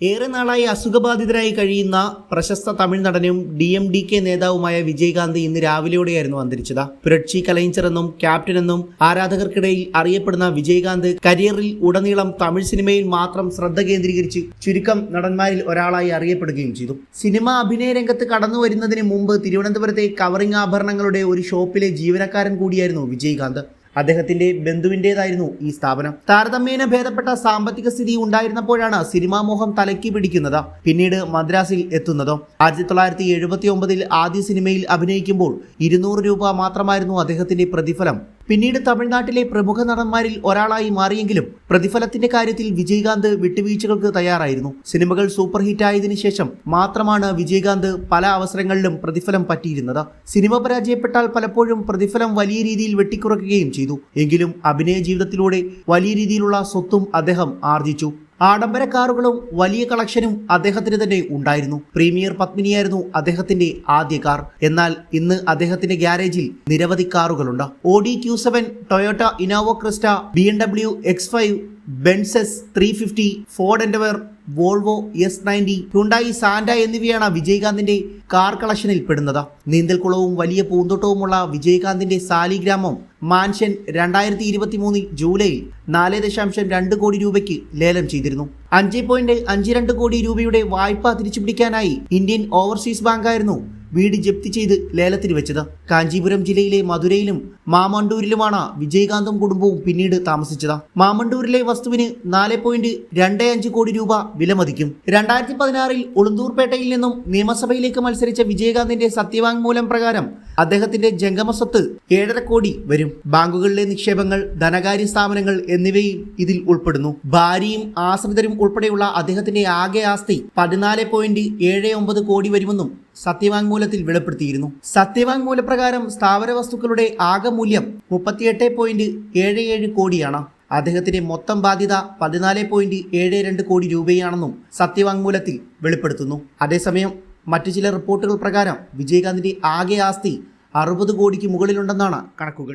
ഏറെ നാളായി അസുഖബാധിതരായി കഴിയുന്ന പ്രശസ്ത തമിഴ് നടനും ഡി എം ഡി കെ നേതാവുമായ വിജയകാന്ത് ഇന്ന് രാവിലെയോടെയായിരുന്നു അന്തരിച്ചത്. പുരക്ഷി കലൈഞ്ചർ എന്നും ക്യാപ്റ്റൻ എന്നും ആരാധകർക്കിടയിൽ അറിയപ്പെടുന്ന വിജയകാന്ത് കരിയറിൽ ഉടനീളം തമിഴ് സിനിമയിൽ മാത്രം ശ്രദ്ധ കേന്ദ്രീകരിച്ച് ചുരുക്കം നടന്മാരിൽ ഒരാളായി അറിയപ്പെടുകയും ചെയ്തു. സിനിമ അഭിനയ രംഗത്ത് കടന്നു വരുന്നതിന് മുമ്പ് തിരുവനന്തപുരത്തെ കവറിംഗ് ആഭരണങ്ങളുടെ ഒരു ഷോപ്പിലെ ജീവനക്കാരൻ കൂടിയായിരുന്നു വിജയകാന്ത്. അദ്ദേഹത്തിന്റെ ബന്ധുവിന്റെതായിരുന്നു ഈ സ്ഥാപനം. താരതമ്യേന ഭേദപ്പെട്ട സാമ്പത്തിക സ്ഥിതി ഉണ്ടായിരുന്നപ്പോഴാണ് സിനിമാമോഹം തലക്കി പിടിക്കുന്നത് പിന്നീട് മദ്രാസിൽ എത്തുന്നത്. ആയിരത്തി തൊള്ളായിരത്തി എഴുപത്തി ഒമ്പതിൽ ആദ്യ സിനിമയിൽ അഭിനയിക്കുമ്പോൾ ഇരുന്നൂറ് രൂപ മാത്രമായിരുന്നു അദ്ദേഹത്തിന്റെ പ്രതിഫലം. പിന്നീട് തമിഴ്നാട്ടിലെ പ്രമുഖ നടന്മാരിൽ ഒരാളായി മാറിയെങ്കിലും പ്രതിഫലത്തിന്റെ കാര്യത്തിൽ വിജയകാന്ത് വിട്ടുവീഴ്ചകൾക്ക് തയ്യാറായിരുന്നു. സിനിമകൾ സൂപ്പർ ഹിറ്റ് ഹിറ്റായതിനു ശേഷം മാത്രമാണ് വിജയകാന്ത് പല അവസരങ്ങളിലും പ്രതിഫലം പറ്റിയിരുന്നത്. സിനിമ പരാജയപ്പെട്ടാൽ പലപ്പോഴും പ്രതിഫലം വലിയ രീതിയിൽ വെട്ടിക്കുറയ്ക്കുകയും ചെയ്തു. എങ്കിലും അഭിനയ ജീവിതത്തിലൂടെ വലിയ രീതിയിലുള്ള സ്വത്തും അദ്ദേഹം ആർജിച്ചു. ആഡംബര കാറുകളും വലിയ കളക്ഷനും അദ്ദേഹത്തിന് തന്നെ ഉണ്ടായിരുന്നു. പ്രീമിയർ പത്മിനിയായിരുന്നു അദ്ദേഹത്തിന്റെ ആദ്യ കാർ. എന്നാൽ ഇന്ന് അദ്ദേഹത്തിന്റെ ഗ്യാരേജിൽ നിരവധി കാറുകളുണ്ട്. Audi Q seven Toyota Innova Crysta B M W X five Benzes three fifty Ford Endeavour Volvo S ninety Hyundai Santa എന്നിവയാണ് വിജയകാന്തിന്റെ കാർ കളക്ഷനിൽ പെടുന്നത്. നീന്തൽക്കുളവും വലിയ പൂന്തോട്ടവുമുള്ള വിജയകാന്തിന്റെ സാലിഗ്രാമം മാൻഷൻ രണ്ടായിരത്തി ഇരുപത്തി മൂന്നിൽ ജൂലൈയിൽ നാല് ദശാംശം രണ്ട് കോടി രൂപയ്ക്ക് ലേലം ചെയ്തിരുന്നു. അഞ്ച് പോയിന്റ് അഞ്ച് രണ്ട് കോടി രൂപയുടെ വായ്പ തിരിച്ചുപിടിക്കാനായി ഇന്ത്യൻ ഓവർസീസ് ബാങ്കായിരുന്നു വീട് ജപ്തി ചെയ്ത് ലേലത്തിന് വെച്ചത്. കാഞ്ചീപുരം ജില്ലയിലെ മധുരയിലും മാമണ്ടൂരിലുമാണ് വിജയകാന്തും കുടുംബവും പിന്നീട് താമസിച്ചത്. മാമണ്ടൂരിലെ വസ്തുവിന് നാല് പോയിന്റ് രണ്ട് അഞ്ച് കോടി രൂപ വിലമതിക്കും. രണ്ടായിരത്തി പതിനാറിൽ ഉളുന്തൂർപേട്ടയിൽ നിന്നും നിയമസഭയിലേക്ക് മത്സരിച്ച വിജയകാന്തിന്റെ സത്യവാങ്മൂലം പ്രകാരം അദ്ദേഹത്തിന്റെ ജംഗമ സ്വത്ത് ഏഴര കോടി വരും. ബാങ്കുകളിലെ നിക്ഷേപങ്ങൾ ധനകാര്യ സ്ഥാപനങ്ങൾ എന്നിവയും ഇതിൽ ഉൾപ്പെടുന്നു. ഭാര്യയും ആശ്രിതരും ഉൾപ്പെടെയുള്ള അദ്ദേഹത്തിന്റെ ആകെ ആസ്തി പതിനാല് പോയിന്റ് ഏഴ് ഒമ്പത് കോടി വരുമെന്നും സത്യവാങ്മൂലത്തിൽ വെളിപ്പെടുത്തിയിരുന്നു. സത്യവാങ്മൂല പ്രകാരം സ്ഥാവര വസ്തുക്കളുടെ ആകെ മൂല്യം മുപ്പത്തിയെട്ട് പോയിന്റ് ഏഴ് ഏഴ് കോടിയാണ്. അദ്ദേഹത്തിന്റെ മൊത്തം ബാധ്യത പതിനാല് പോയിന്റ് ഏഴ് രണ്ട് കോടി രൂപയാണെന്നും സത്യവാങ്മൂലത്തിൽ വെളിപ്പെടുത്തുന്നു. അതേസമയം മറ്റു ചില റിപ്പോർട്ടുകൾ പ്രകാരം വിജയകാന്തിന്റെ ആകെ ആസ്തി അറുപത് കോടിക്ക് മുകളിലുണ്ടെന്നാണ് കണക്കുകൾ.